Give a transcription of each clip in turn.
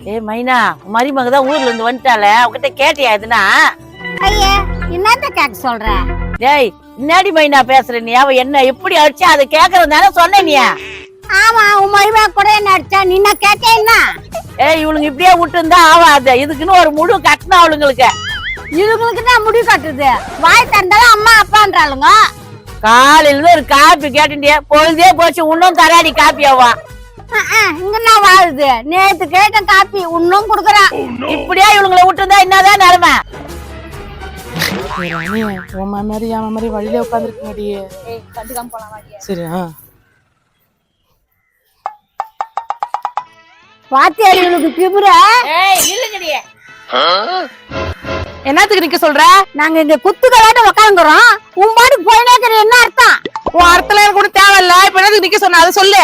ஏ மைனா மருமக தான் ஊர்ல இருந்து வந்துட்டால அவகிட்ட கேட்டியா எதுனா? ஐயே என்னத்த கேட்க சொல்ற? டேய் இன்னாடி மைனா பேசுற நீ அவ என்ன எப்படி அடிச்சா அதை கேக்குறது தானே சொன்ன நீ? ஆமா உன் மருமக கூட என்ன அடிச்சா நீ என்ன கேட்டே என்ன? ஏய் இவளுங்க இப்படியே விட்டு இருந்தா ஆவாது. இதுக்குன்னு ஒரு முழு கட்டணும் அவளுங்களுக்கு. இவங்களுக்கு தான் முடிவு கட்டுது. வாய் தந்தாலும் அம்மா அப்பான்றாளுங்க. காலையில ஒரு காப்பி கேட்டுட்டியே பொழுதே போச்சு இன்னும் தராடி காப்பி ஆவா அஹ், அஹ், இங்க நான் வாழுது. நேத்து கேட்ட காப்பி இன்னும் குடுக்குறான் இப்படியே இவளுங்களை விட்டு இருந்தா என்னதான் நிலைமை? ராணி உன் மாதிரி என் மாதிரி வழியில உட்காந்துருக்கீங்கடி கண்டுக்காம போலாம் சரி ஆ. இவளுக்கு என்னத்துக்கு நிக்க சொல்ற? நாங்க இங்க குத்து கலாட்ட உக்காந்துறோம் உன் பாட்டுக்கு போயினே இருக்கிற என்ன அர்த்தம்? உன் அர்த்தம் எனக்கு கூட தேவையில்ல. இப்ப என்னத்துக்கு நிக்க சொன்ன? அதை சொல்லு.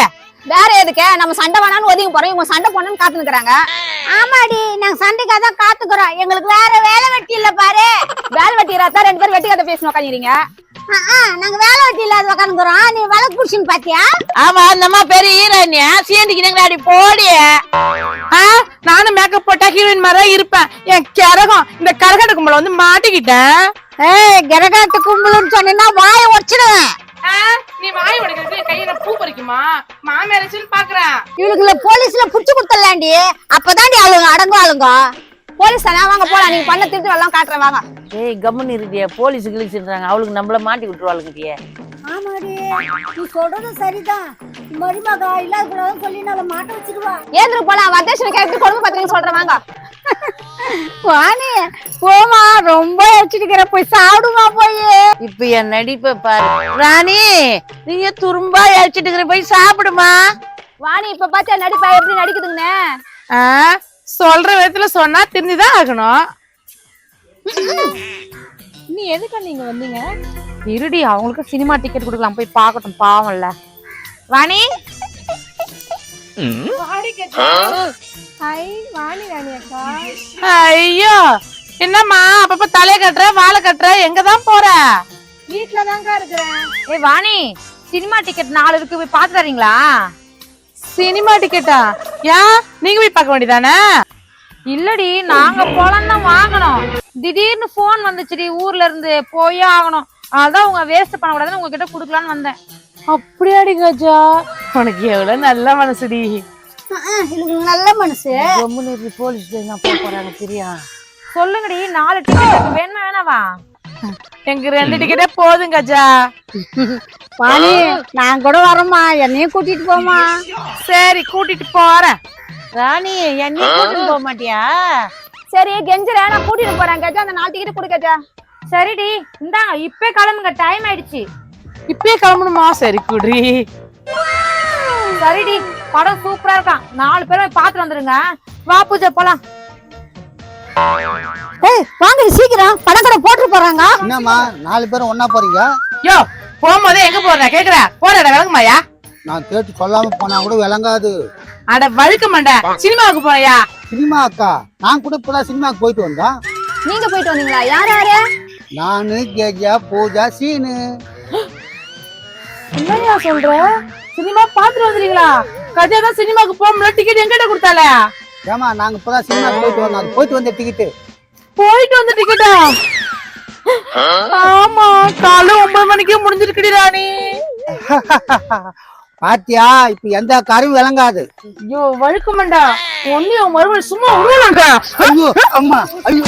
வேற எதுக்கு? நம்ம சண்டை வேணாம்னு ஒதுங்கி போறோம். இவங்க சண்டை போடணும்னு காத்து நிக்கிறாங்க ஆமாடி நாங்க சண்டைக்காக தான் காத்துக்கிறோம். எங்களுக்கு வேற வேலை வெட்டி இல்ல பாரு. வேலை வெட்டிக்கிறதா ரெண்டு பேரும் வெட்டி கதை பேசணும் உட்காந்துறீங்க நாங்க வேலை வெட்டி இல்லாத உக்காந்துக்கிறோம். நீ விளக்கு புடிச்சுன்னு பாத்தியா? ஆமா அந்த அம்மா பெரிய ஹீரோயினியா? சீண்டிக்கிறீங்களாடி போடி ஆ, நானும் மேக்கப் போட்டா ஹீரோயின் மாதிரி தான் இருப்பேன். என் கரகம் இந்த கரகட்ட கும்பல வந்து மாட்டிக்கிட்டேன். ஏய் கரகாட்டு கும்பலுன்னு சொன்னீங்கன்னா வாயை உடச்சிடுவேன். நீ வாய் உடைக்கிறது கையில பூ பறிக்குமா? மாமியார் பாக்குறேன். இவளுக்குள்ள போலீஸ்ல புடிச்சு கொடுத்துடலாண்டி. அப்பதாண்டி அவளுங்க அடங்கும் ஆளுங்க. போலீஸ் தானே வாங்க போலாம். நீங்க பண்ண திருட்டு எல்லாம் காட்டுறேன் வாங்க. ஏய் கம்முன்னு இருக்கியே. போலீஸ் கிழிச்சுன்றாங்க அவளுக்கு நம்மள மாட்டி விட்டுருவாளுங்கடியே ஆமாடி. நீ சொல்றது சரிதான். மருமகா இல்லாத கூடாதுன்னு சொல்லி நான் மாட்ட வச்சிருவா. ஏந்திர போலாம். வரதட்சணை எப்படி கொடுமை பத்திரிக்கை சொல்றேன் வாங்க. வாணி போமா ரொம்ப வச்சிருக்கிற போய் சாப்பிடுமா போய். இப்ப என் நடிப்பை பாரு. ராணி நீங்க துரும்பா இருக்கிற போய் சாப்பிடுமா. வாணி இப்ப பாத்தியா நடிப்பா எப்படி நடிக்குதுங்கண்ணே ஆ, சொல்ற விதத்துல சொன்னா தெரிஞ்சுதான் ஆகணும். நீ எதுக்கு நீங்க வந்தீங்க? இருடி அவங்களுக்கு சினிமா டிக்கெட் கொடுக்கலாம். போய் பார்க்கட்டும் பாவம்ல. வாணி ஐயோ என்னம்மா அப்பப்ப தலைய கட்டுற வாழை கட்டுற எங்கதான் போற? வீட்டுல தான்க்கா இருக்கிறேன். ஏய் வாணி சினிமா டிக்கெட் நாலு இருக்கு போய் பார்த்து தரீங்களா? சினிமா டிக்கெட்டா ஏன்? நீங்க போய் பார்க்க வேண்டியதானே? இல்லடி நாங்க போலாம் தான் வாங்கணும் திடீர்னு போன் வந்துச்சுடி ஊர்ல இருந்து போயே ஆகணும். அதான் உங்க வேஸ்ட் பண்ண கூடாதுன்னு உங்ககிட்ட குடுக்கலாம்னு வந்தேன். அப்படியாடி கஜா? உனக்கு எவ்வளவு நல்ல மனசுடி. நல்ல மனசு. கம்முன்னு இருக்கு போலீஸ் ஸ்டேஷன் போக போறாங்க பிரியா சொல்லுங்கடி நாலு டிக்கெட் வேணுமா வேணாவா? எனக்கு ரெண்டு டிக்கெட்டே போதும் கஜா. வாணி நான் கூட வரேம்மா. என்னையும் கூட்டிட்டு போமா சரி கூட்டிட்டு போறேன். ராணி என்னையும் கூட்டிட்டு போக மாட்டியா? சரி கெஞ்சுறேன் நான் கூட்டிட்டு போறேன் கேட்டா அந்த நாலு டிக்கெட் கொடு கேட்டா சரிடி இந்தாங்க இப்பே கிளம்புங்க டைம் ஆயிடுச்சு. இப்பயே கிளம்பணுமா? சரி குடி. சரிடி படம் சூப்பரா இருக்கான். நாலு பேரும் போய் பார்த்துட்டு வந்துருங்க. வா பூஜை போலாம். ஏய் வாங்க சீக்கிரம். படம் கடை போட்டு போறாங்க. என்னம்மா நாலு பேரும் ஒண்ணா போறீங்க? யோ போகும்போதே எங்க போற கேக்குற? போறடா விளங்குமாயா நான் கேட்டு சொல்லாம போனா கூட விளங்காது. அட வழுக்க மாட்டேன் சினிமாவுக்கு போறியா? சினிமா அக்கா நான் கூட இப்பதான் சினிமாக்கு போயிட்டு வந்தேன். நீங்க போயிட்டு வந்தீங்களா? யார் யாரு? நானு கேஜா பூஜா சீனு. என்னையா சொல்ற? சினிமா பாத்துட்டு வந்துறீங்களா? கஜா தான் சினிமாக்கு போகும்போது டிக்கெட் எங்கிட்ட கொடுத்தால? ஏமா நாங்க இப்பதான் சினிமாக்கு போயிட்டு வந்தோம். அது போயிட்டு வந்த டிக்கெட்டு போயிட்டு வந்த டிக்கெட்டா ஆமா காலை ஒன்பது மணிக்கே முடிஞ்சிருக்குடி ராணி. பாத்தியா இப்ப எந்த காரும் விளங்காது. ஐயோ வழுக்க மாட்டா ஒன்னே மறுபடியும் சும்மா விடுவாங்க ஐயோ அம்மா ஐயோ